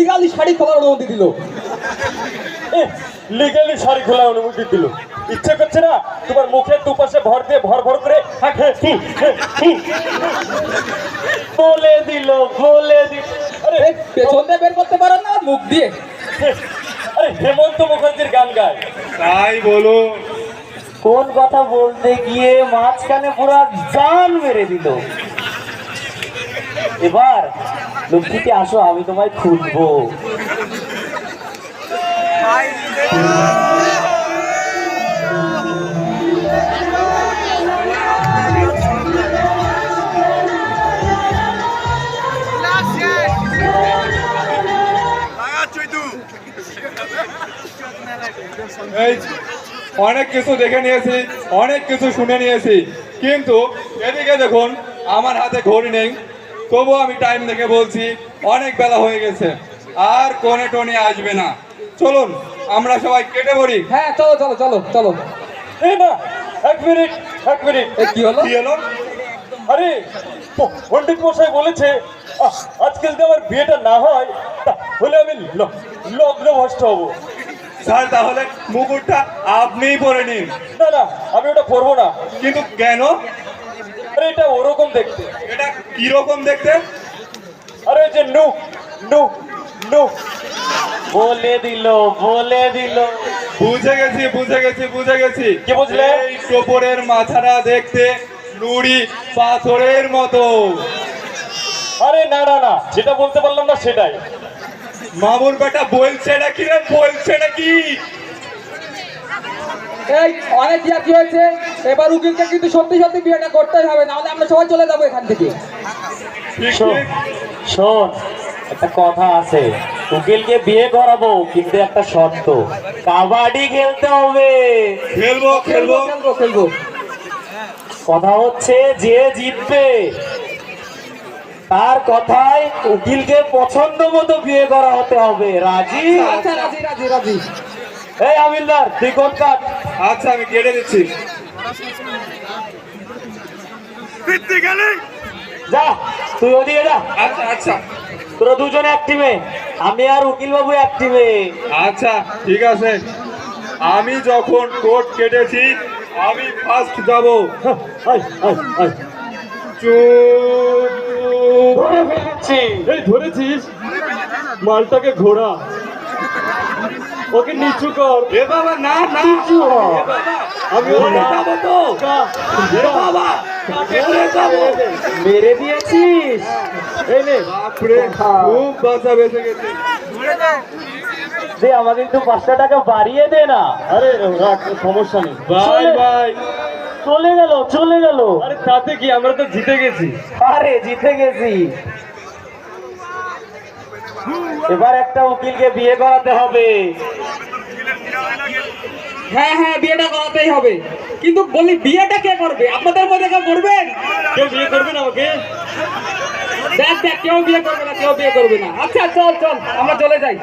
Legally sari খোলার অনুমতি দিল। লিগালি শাড়ি খোলা অনুমতি দিল। ইচ্ছে করছে না তোমার মুখের দুপাশে ভর দিয়ে ভর ভর করে হাঁকে হু, হু, হু। বলে দিল বলে দিল আরে এই পেছন দিয়ে বের করতে না মুখ দিয়ে। আরে হেমন্ত মুখার্জির গান গায়। তাই বলো। কোন কথা বলতে গিয়ে মাঝখানে পুরো জান মেরে দিল। এবার লক্ষ্মীটি আসো, আমি তোমায় খুঁজবো অনেক কিছু দেখে নিয়েছি, অনেক কিছু শুনে নিয়েছি। কিন্তু এদিকে দেখুন, আমার হাতে ঘড়ি নেই। তবুও আমি টাইম দেখে বলছি অনেক বেলা হয়ে গেছে আর কোনে টোনে আসবে না। চলুন আমরা সবাই কেটে পড়ি। হ্যাঁ চলো চলো চলো চলো। এই না এক মিনিট এক মিনিট। কি হলো? কি হলো? আরে প- পণ্ডিত মশাই বলেছে আহ, আজকে যদি আমার বিয়েটা না হয় তাহলে আমি ল- লগ্ন ভ্রষ্ট হব। স্যার তাহলে মুকুটটা আপনিই পরে নিন। না না আমি ওটা পরবো না। কিন্তু কেন? আরে এটা ওরকম দেখতে। এটা কীরকম দেখতে? আরে ওই যে নু নু নু। বলে দিল বলে দিল। বুঝে গেছি বুঝে গেছি বুঝে গেছি। কি বুঝলে? এই টোপরের মাথাটা দেখতে নুড়ি পাথরের মতো। আরে না না না যেটা বলতে পারলাম না সেটাই। মামুর বেটা বলছে নাকি রে বলছে নাকি? এই অনেক ইয়া কি হয়েছে? এবার উকিলকে কিন্তু সত্যি সত্যি বিয়েটা করতেই হবে নাহলে আমরা সবাই চলে যাব এখান থেকে। শোন একটা কথা আছে। উকিলকে বিয়ে করাবো কিন্তু একটা শর্ত কাবাডি খেলতে হবে। খেলব খেলব খেলব। খেলব খেলব। কথা হচ্ছে যে জিতবে তার কথায় উকিলকে পছন্দ মতো বিয়ে করা হতে হবে। রাজি? আচ্ছা রাজি রাজি রাজি। এই আমিলদার তুই কোন কাট আচ্ছা আমি কেটে দিচ্ছি। যা তুই ওদিকে যা। আচ্ছা আচ্ছা। তোরা দুজনে এক টিমে আমি আর উকিল বাবু এক টিমে আচ্ছা ঠিক আছে। আমি যখন কোট কেটেছি আমি ফার্স্ট যাব। আয়। চুপ। ধরেছিস? মালটাকে ঘোড়া ওকে নিচু কর। এ বাবা না না। নিচু হ। আমি ওর মরে যাব তো এ বাবা মরে যাব মেরে দিয়েছিস। এই নে। বাপরে খুব বাঁচা বেঁচে গেছে। যে আমাকে একটু পাঁচটা টাকা বাড়িয়ে দে না। আরে রাখ সমস্যা নেই। Bye bye. চলে গেল চলে গেল। আরে তাতে কি আমরা তো জিতে গেছি? আরে জিতে গেছি। এবার একটা উকিলকে বিয়ে করাতে হবে। হ্যাঁ হ্যাঁ বিয়েটা করাতেই হবে। কিন্তু বলি বিয়েটা কে করবে? আপনাদের মধ্যে কেউ করবেন? কেউ বিয়ে করবে না ওকে দেখ দেখ কেউ বিয়ে করবে না কেউ বিয়ে করবে না। আচ্ছা চল চল আমরা চলে যাই।